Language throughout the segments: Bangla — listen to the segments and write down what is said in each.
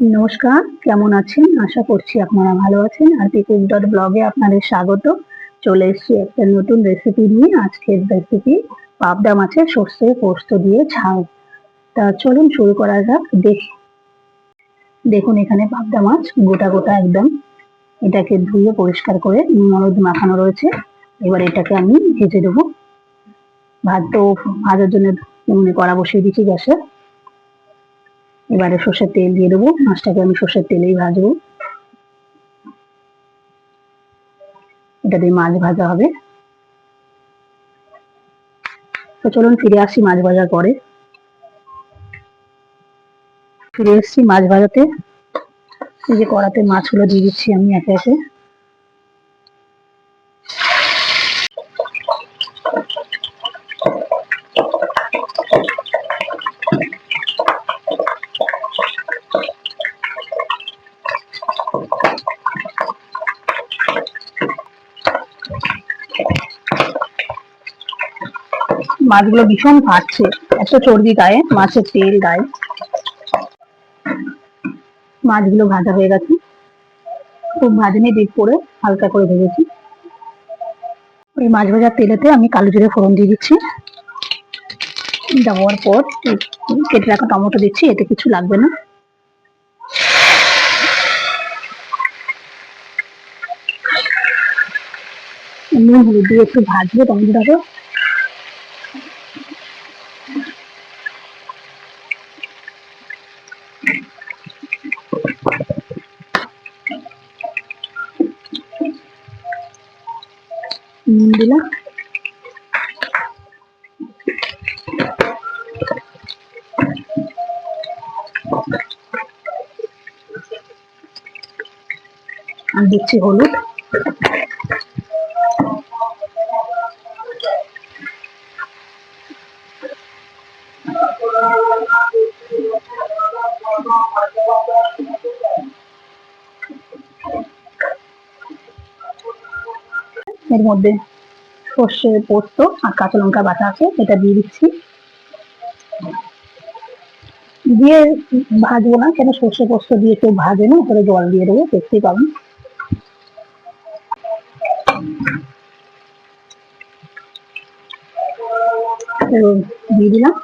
নমস্কার, কেমন আছেন? আশা করছি আপনারা ভালো আছেন। আর পিকুক ডট ব্লগে আপনাদের স্বাগত। চলে এসেছি একটা নতুন রেসিপি নিয়ে। আজকের রেসিপি পাবদা মাছের সর্ষে পোস্ত দিয়ে ঝাল। তা চলুন শুরু করা যাক। দেখ দেখুন এখানে পাবদা মাছ গোটা গোটা একদম। এটাকে ধুয়ে পরিষ্কার করে হলুদ মাখানো রয়েছে। এবার এটাকে আমি ভেজে দেবো। ভাত তো ভাজার জন্য মানে কড়া বসিয়ে দিচ্ছি গ্যাসে। এবারে সর্ষের তেল দিয়ে দেবো। মাছটাকে আমি সর্ষের তেলেই ভাজবো। এটা দিয়ে মাছ ভাজা হবে। তো চলুন ফিরে আসি মাছ ভাজার পরে। ফিরে এসছি মাছ ভাজাতে। এই যে কড়াতে মাছগুলো দিয়ে দিচ্ছি আমি একে একে। মাছগুলো ভীষণ ফাটছে এত চর্বি গায়ে মাছের তেল গায়ে। মাছগুলো ভাজা হয়ে গেছে। খুব ভাজনি, ডিপ করে হালকা করে ভেজেছি। ওই মাছ ভাজার তেলেতে আমি কালো জিরে ফোড়ন দিয়ে দিচ্ছি। দেওয়ার পর কেটে রাখা টমেটো দিচ্ছি, এতে কিছু লাগবে না। নুন, হলুদ দিয়ে একটু ভাজবো টমেটোটাকে। নুন দিলাম আর দিচ্ছি হলুদ এর মধ্যে সর্ষে, পোস্ত আর কাঁচা লঙ্কা বাটা আছে, এটা দিয়ে দিচ্ছি। দিয়ে ভাজবো না, কেন সর্ষে, পোস্ত দিয়ে কেউ ভাজে না করে জল দিয়ে দেবো, দেখতেই পাবেন। দিয়ে দিলাম।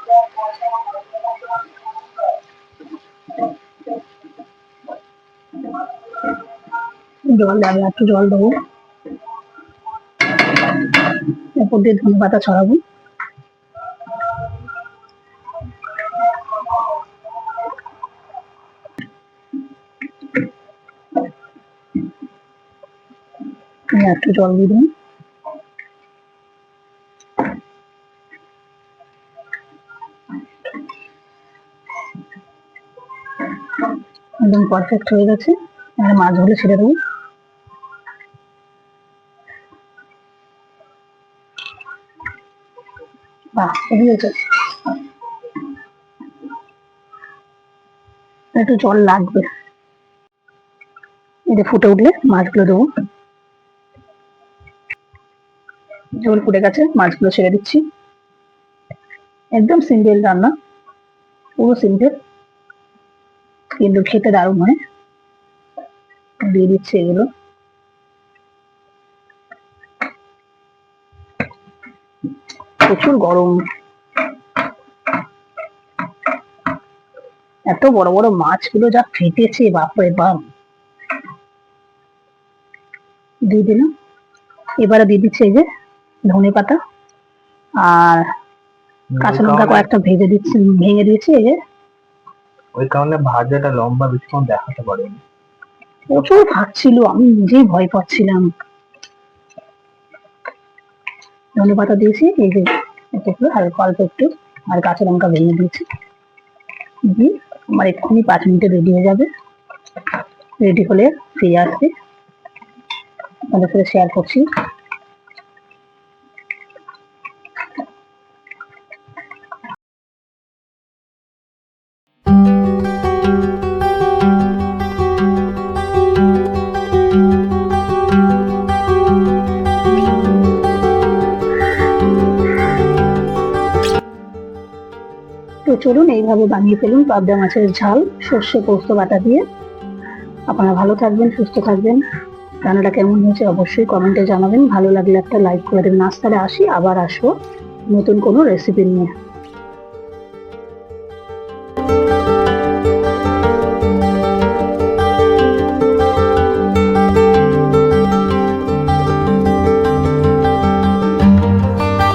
জল দেবে, একটু জল দেবো। এরপর দিয়ে ধনে পাতা ছড়াবো একটু জল দিয়ে দিন। একদম পারফেক্ট হয়ে গেছে। এবার মাছগুলো ছেড়ে দেবো। বাহ হেভি হয়েছে একটু জল লাগবে। এটা ফুটে উঠলে মাছগুলো দেবো। জল ফুটে গেছে, মাছগুলো ছেড়ে দিচ্ছি। একদম সিম্পল রান্না, পুরো সিম্পল। কিন্তু খেতে দারুণ হয়। দিয়ে দিচ্ছি এগুলো। প্রচুর গরম। এত বড় বড় মাছগুলো যা ফেটেছে বাপরে বাপ। দিয়ে দিলাম। এবারে দিয়ে দিচ্ছে এই যে ধনে পাতা আর কাঁচা লঙ্কা কয়েকটা ভেজে দিচ্ছি ভেঙে দিয়েছি এই যে। ওই কারণে ভাজাটা লম্বা বেশিক্ষণ দেখাতে পারিনি। প্রচুর ফাটছিল আমি নিজেই ভয় পাচ্ছিলাম। ধনে পাতা দিয়েছি এই যে একটু হালকা অল্প একটু, আর কাঁচা লঙ্কা ভেঙে দিয়েছি। দিয়ে আমার এক্ষুনি পাঁচ মিনিটে রেডি হয়ে যাবে। রেডি হলে ফিরে আসবে। আপনাদের সাথে শেয়ার করছি। চলুন, এইভাবে বানিয়ে ফেলুন পাবদা মাছের ঝাল, সর্ষে পোস্ত বাটা দিয়ে। আপনারা ভালো থাকবেন, সুস্থ থাকবেন। রান্নাটা কেমন হয়েছে অবশ্যই কমেন্টে জানাবেন। ভালো লাগলে একটা লাইক করে দেবেন। তাহলে আসি, আবার আসব নতুন কোনো রেসিপি নিয়ে।